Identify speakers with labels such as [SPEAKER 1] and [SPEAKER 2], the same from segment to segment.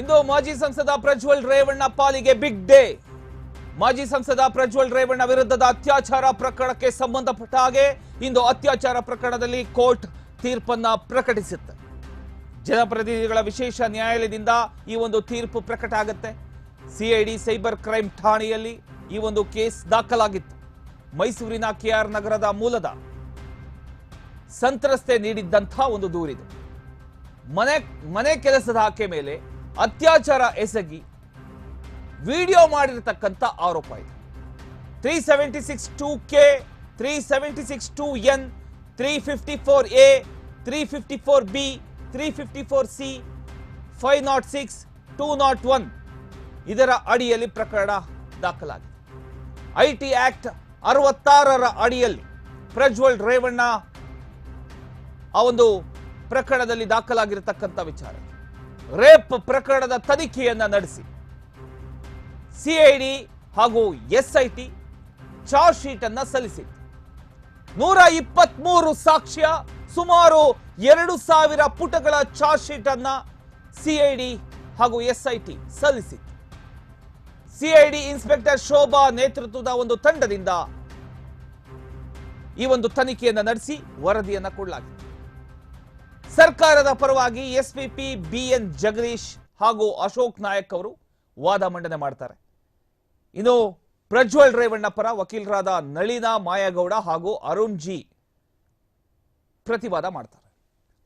[SPEAKER 1] ಇಂದು ಮಾಜಿ ಸಂಸದ ಪ್ರಜ್ವಲ್ ರೇವಣ್ಣ ಪಾಲಿಗೆ ಬಿಗ್ ಡೇ. ಮಾಜಿ ಸಂಸದ ಪ್ರಜ್ವಲ್ ರೇವಣ್ಣ ವಿರುದ್ಧದ ಅತ್ಯಾಚಾರ ಪ್ರಕರಣಕ್ಕೆ ಸಂಬಂಧಪಟ್ಟ ಹಾಗೆ ಇಂದು ಅತ್ಯಾಚಾರ ಪ್ರಕರಣದಲ್ಲಿ ಕೋರ್ಟ್ ತೀರ್ಪನ್ನ ಪ್ರಕಟಿಸುತ್ತೆ. ಜನಪ್ರತಿನಿಧಿಗಳ ವಿಶೇಷ ನ್ಯಾಯಾಲಯದಿಂದ ಈ ಒಂದು ತೀರ್ಪು ಪ್ರಕಟ ಆಗುತ್ತೆ. ಸಿಐಡಿ ಸೈಬರ್ ಕ್ರೈಮ್ ಠಾಣೆಯಲ್ಲಿ ಈ ಒಂದು ಕೇಸ್ ದಾಖಲಾಗಿತ್ತು. ಮೈಸೂರಿನ ಕೆಆರ್ ನಗರದ ಮೂಲದ ಸಂತ್ರಸ್ತೆ ನೀಡಿದ್ದಂಥ ಒಂದು ದೂರಿದೆ. ಮನೆ ಮನೆ ಕೆಲಸದ ಆಕೆ ಮೇಲೆ ಅತ್ಯಾಚಾರ ಎಸಗಿ ವಿಡಿಯೋ ಮಾಡಿರತಕ್ಕಂಥ ಆರೋಪ ಇದೆ. Three seventy six two K three seventy six two N three fifty four A three fifty four B three fifty four C five nought six two nought one ಇದರ ಅಡಿಯಲ್ಲಿ ಪ್ರಕರಣ ದಾಖಲಾಗಿದೆ. ಐ ಟಿ ಆಕ್ಟ್ ಅರವತ್ತಾರರ ಅಡಿಯಲ್ಲಿ ಪ್ರಜ್ವಲ್ ರೇವಣ್ಣ ಆ ಒಂದು ಪ್ರಕರಣದಲ್ಲಿ ದಾಖಲಾಗಿರತಕ್ಕಂಥ ವಿಚಾರ rape ಪ್ರಕರಣದ ತನಿಖೆಯನ್ನ ನಡೆಸಿ. ಸಿಐಡಿ ಹಾಗೂ ಎಸ್ಐಟಿ ಚಾರ್ಜ್ ಶೀಟ್ ಅನ್ನ ಸಲ್ಲಿಸಿತ್ತು. ನೂರ ಇಪ್ಪತ್ಮೂರು ಸಾಕ್ಷ್ಯ, ಸುಮಾರು ಎರಡು ಸಾವಿರ ಪುಟಗಳ ಚಾರ್ಜ್ ಶೀಟ್ ಅನ್ನ ಸಿಐಡಿ ಹಾಗೂ ಎಸ್ಐಟಿ ಸಲ್ಲಿಸಿತ್ತು. ಸಿಐಡಿ ಇನ್ಸ್ಪೆಕ್ಟರ್ ಶೋಭಾ ನೇತೃತ್ವದ ಒಂದು ತಂಡದಿಂದ ಈ ಒಂದು ತನಿಖೆಯನ್ನ ನಡೆಸಿ ವರದಿಯನ್ನು ಕೊಡಲಾಗಿದೆ. ಸರ್ಕಾರದ ಪರವಾಗಿ ಎಸ್ಪಿಪಿ ಬಿಎನ್ ಜಗದೀಶ್ ಹಾಗೂ ಅಶೋಕ್ ನಾಯಕ್ ಅವರು ವಾದ ಮಂಡನೆ ಮಾಡ್ತಾರೆ. ಇನ್ನು ಪ್ರಜ್ವಲ್ ರೇವಣ್ಣ ಪರ ವಕೀಲರಾದ ನಳಿನಾ ಮಾಯಗೌಡ ಹಾಗೂ ಅರುಣ್ ಜಿ ಪ್ರತಿವಾದ ಮಾಡ್ತಾರೆ.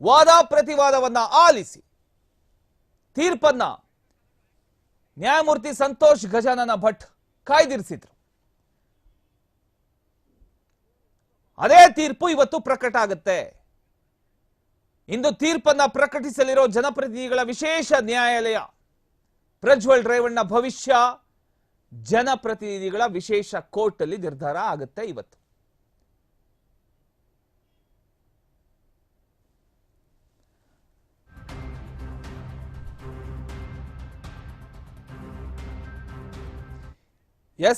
[SPEAKER 1] ವಾದ ಪ್ರತಿವಾದವನ್ನ ಆಲಿಸಿ ತೀರ್ಪನ್ನ ನ್ಯಾಯಮೂರ್ತಿ ಸಂತೋಷ್ ಗಜಾನನ ಭಟ್ ಕಾಯ್ದಿರಿಸಿದ್ರು. ಅದೇ ತೀರ್ಪು ಇವತ್ತು ಪ್ರಕಟ ಆಗುತ್ತೆ. ಇಂದು ತೀರ್ಪನ್ನ ಪ್ರಕಟಿಸಲಿರೋ ಜನಪ್ರತಿನಿಧಿಗಳ ವಿಶೇಷ ನ್ಯಾಯಾಲಯ, ಪ್ರಜ್ವಲ್ ರೇವಣ್ಣ ಭವಿಷ್ಯ, ಜನಪ್ರತಿನಿಧಿಗಳ ವಿಶೇಷ ಕೋರ್ಟ್ ಅಲ್ಲಿ ನಿರ್ಧಾರ ಆಗುತ್ತೆ ಇವತ್ತು.